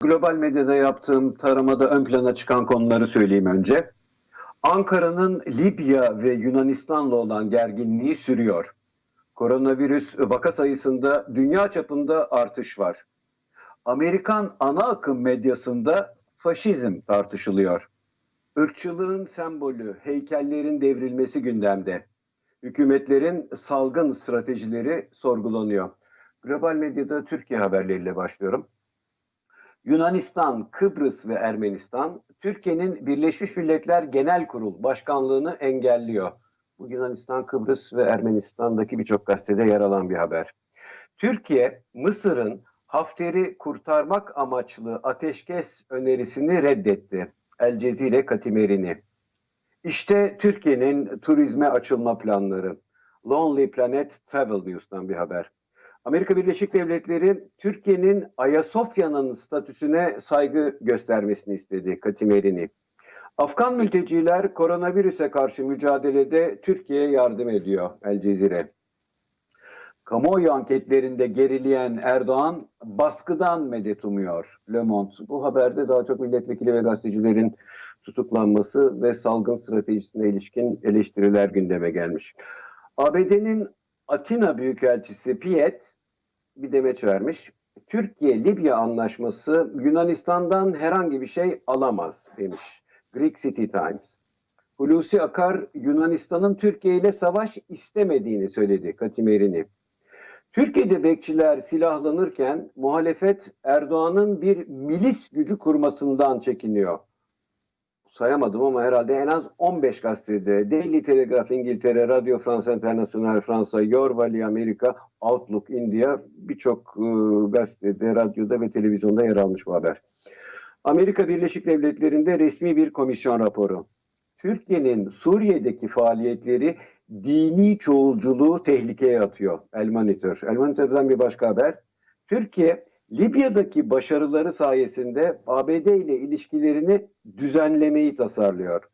Global medyada yaptığım taramada ön plana çıkan konuları söyleyeyim önce. Ankara'nın Libya ve Yunanistan'la olan gerginliği sürüyor. Koronavirüs vaka sayısında dünya çapında artış var. Amerikan ana akım medyasında faşizm tartışılıyor. Irkçılığın sembolü, heykellerin devrilmesi gündemde. Hükümetlerin salgın stratejileri sorgulanıyor. Global medyada Türkiye haberleriyle başlıyorum. Yunanistan, Kıbrıs ve Ermenistan Türkiye'nin Birleşmiş Milletler Genel Kurul Başkanlığını engelliyor. Bu Yunanistan, Kıbrıs ve Ermenistan'daki birçok gazetede yer alan bir haber. Türkiye, Mısır'ın Hafter'i kurtarmak amaçlı ateşkes önerisini reddetti. El Cezire Katimerini. İşte Türkiye'nin turizme açılma planları. Lonely Planet Travel News'tan bir haber. Amerika Birleşik Devletleri Türkiye'nin Ayasofya'nın statüsüne saygı göstermesini istedi Katimerini. Afgan mülteciler koronavirüse karşı mücadelede Türkiye'ye yardım ediyor El Cezire. Kamuoyu anketlerinde gerileyen Erdoğan baskıdan medet umuyor Le Monde. Bu haberde daha çok milletvekili ve gazetecilerin tutuklanması ve salgın stratejisine ilişkin eleştiriler gündeme gelmiş. ABD'nin Atina Büyükelçisi Piet bir demeç vermiş. Türkiye-Libya anlaşması Yunanistan'dan herhangi bir şey alamaz demiş. Greek City Times. Hulusi Akar Yunanistan'ın Türkiye ile savaş istemediğini söyledi Katimerini. Türkiye'de bekçiler silahlanırken muhalefet Erdoğan'ın bir milis gücü kurmasından çekiniyor. Sayamadım ama herhalde en az 15 gazetede Daily Telegraph İngiltere, Radio France International Fransa, Your Valley Amerika, Outlook India birçok e, gazetede, radyoda ve televizyonda yer almış bu haber. Amerika Birleşik Devletleri'nde resmi bir komisyon raporu. Türkiye'nin Suriye'deki faaliyetleri dini çoğulculuğu tehlikeye atıyor. El Monitor. El Monitor'dan bir başka haber. Türkiye Libya'daki başarıları sayesinde ABD ile ilişkilerini düzenlemeyi tasarlıyor.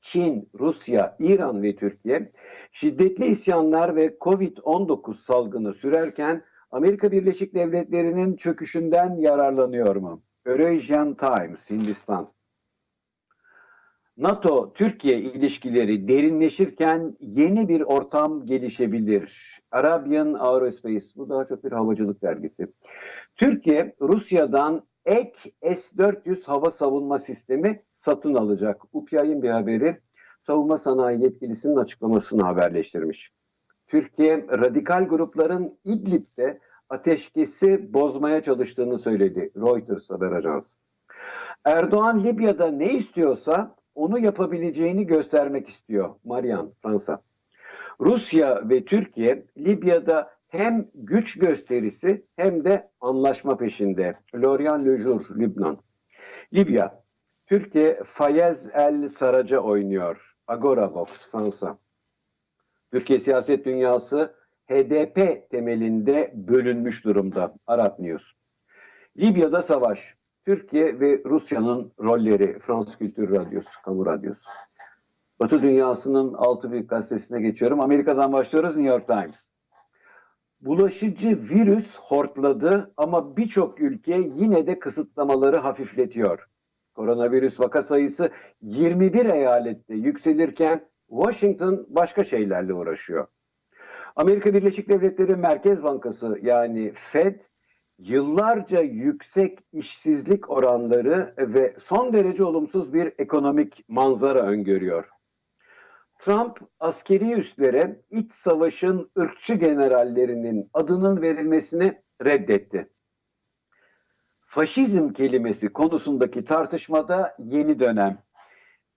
Çin, Rusya, İran ve Türkiye şiddetli isyanlar ve Covid-19 salgını sürerken Amerika Birleşik Devletleri'nin çöküşünden yararlanıyor mu? Eurasian Times, Hindistan. NATO-Türkiye ilişkileri derinleşirken yeni bir ortam gelişebilir. Arabian Aerospace, bu daha çok bir havacılık dergisi. Türkiye, Rusya'dan ek S-400 hava savunma sistemi satın alacak. UPI'nin bir haberi savunma sanayi yetkilisinin açıklamasını haberleştirmiş. Türkiye, radikal grupların İdlib'de ateşkesi bozmaya çalıştığını söyledi. Reuters haber ajansı. Erdoğan Libya'da ne istiyorsa onu yapabileceğini göstermek istiyor. Marian, Fransa. Rusya ve Türkiye Libya'da hem güç gösterisi hem de anlaşma peşinde. Lorient Le Jour, Lübnan. Libya. Türkiye Fayez El Saraca oynuyor. Agora Box, Fransa. Türkiye siyaset dünyası HDP temelinde bölünmüş durumda. Arap News. Libya'da savaş. Türkiye ve Rusya'nın rolleri Fransız Kültür Radyosu, Kamu Radyosu. Batı dünyasının altı büyük gazetesine geçiyorum. Amerika'dan başlıyoruz New York Times. Bulaşıcı virüs hortladı ama birçok ülke yine de kısıtlamaları hafifletiyor. Koronavirüs vaka sayısı 21 eyalette yükselirken Washington başka şeylerle uğraşıyor. Amerika Birleşik Devletleri Merkez Bankası yani Fed yıllarca yüksek işsizlik oranları ve son derece olumsuz bir ekonomik manzara öngörüyor. Trump askeri üslere iç savaşın ırkçı generallerinin adının verilmesini reddetti. Faşizm kelimesi konusundaki tartışmada yeni dönem.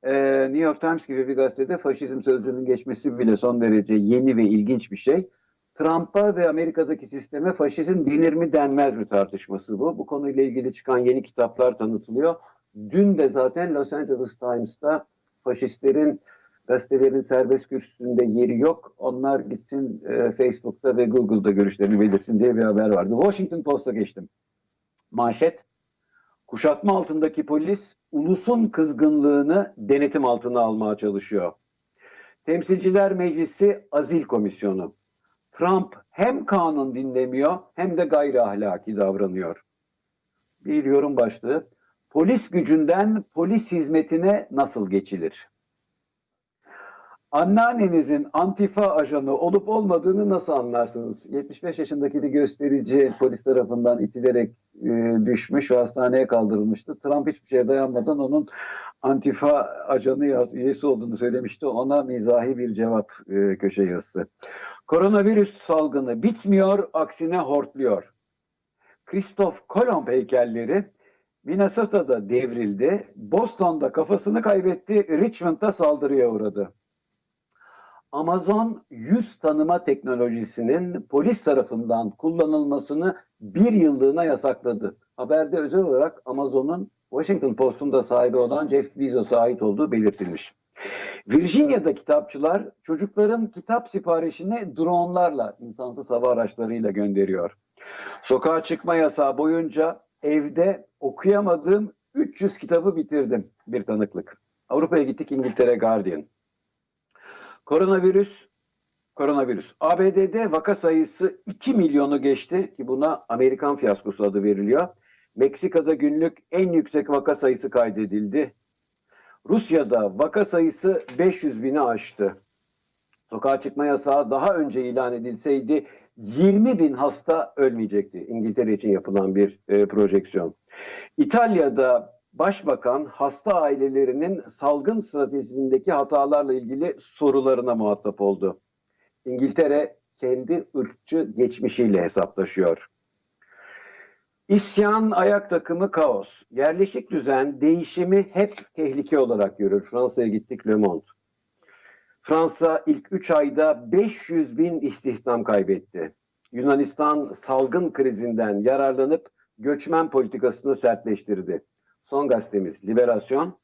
Ee, New York Times gibi bir gazetede faşizm sözcüğünün geçmesi bile son derece yeni ve ilginç bir şey. Trump'a ve Amerika'daki sisteme faşizm denir mi denmez mi tartışması bu. Bu konuyla ilgili çıkan yeni kitaplar tanıtılıyor. Dün de zaten Los Angeles Times'ta faşistlerin gazetelerin serbest kürsüsünde yeri yok. Onlar gitsin e, Facebook'ta ve Google'da görüşlerini belirtsin diye bir haber vardı. Washington Post'a geçtim. Manşet. Kuşatma altındaki polis ulusun kızgınlığını denetim altına almaya çalışıyor. Temsilciler Meclisi Azil Komisyonu. Trump hem kanun dinlemiyor hem de gayri ahlaki davranıyor. Bir yorum başlığı. Polis gücünden polis hizmetine nasıl geçilir? Anneannenizin antifa ajanı olup olmadığını nasıl anlarsınız? 75 yaşındaki bir gösterici polis tarafından itilerek e, düşmüş ve hastaneye kaldırılmıştı. Trump hiçbir şeye dayanmadan onun antifa ajanı üyesi olduğunu söylemişti. Ona mizahi bir cevap e, köşe yazısı. Koronavirüs salgını bitmiyor, aksine hortluyor. Christoph Kolomb heykelleri Minnesota'da devrildi. Boston'da kafasını kaybetti. Richmond'da saldırıya uğradı. Amazon yüz tanıma teknolojisinin polis tarafından kullanılmasını bir yıllığına yasakladı. Haberde özel olarak Amazon'un Washington Post'un da sahibi olan Jeff Bezos'a ait olduğu belirtilmiş. Virginia'da kitapçılar çocukların kitap siparişini dronlarla, insansız hava araçlarıyla gönderiyor. Sokağa çıkma yasağı boyunca evde okuyamadığım 300 kitabı bitirdim. Bir tanıklık. Avrupa'ya gittik İngiltere Guardian. Koronavirüs Koronavirüs. ABD'de vaka sayısı 2 milyonu geçti ki buna Amerikan fiyaskosu adı veriliyor. Meksika'da günlük en yüksek vaka sayısı kaydedildi. Rusya'da vaka sayısı 500 bini aştı. Sokağa çıkma yasağı daha önce ilan edilseydi 20 bin hasta ölmeyecekti. İngiltere için yapılan bir e, projeksiyon. İtalya'da başbakan hasta ailelerinin salgın stratejisindeki hatalarla ilgili sorularına muhatap oldu. İngiltere kendi ırkçı geçmişiyle hesaplaşıyor. İsyan ayak takımı kaos. Yerleşik düzen değişimi hep tehlike olarak görür. Fransa'ya gittik Le Monde. Fransa ilk 3 ayda 500 bin istihdam kaybetti. Yunanistan salgın krizinden yararlanıp göçmen politikasını sertleştirdi. Son gazetemiz Liberasyon.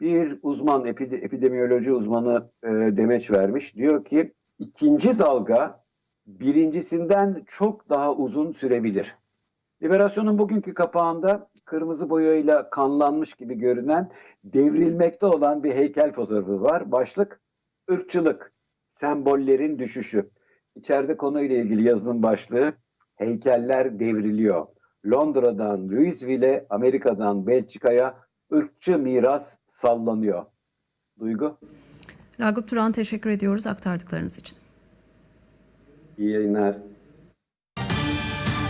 Bir uzman, epide- epidemiyoloji uzmanı e, demeç vermiş. Diyor ki ikinci dalga birincisinden çok daha uzun sürebilir. Liberasyon'un bugünkü kapağında kırmızı boyayla kanlanmış gibi görünen devrilmekte olan bir heykel fotoğrafı var. Başlık ırkçılık, sembollerin düşüşü. İçeride konuyla ilgili yazının başlığı heykeller devriliyor. Londra'dan Louisville'e, Amerika'dan Belçika'ya ırkçı miras sallanıyor. Duygu, Ragıp Turan teşekkür ediyoruz aktardıklarınız için. iyi yayınlar.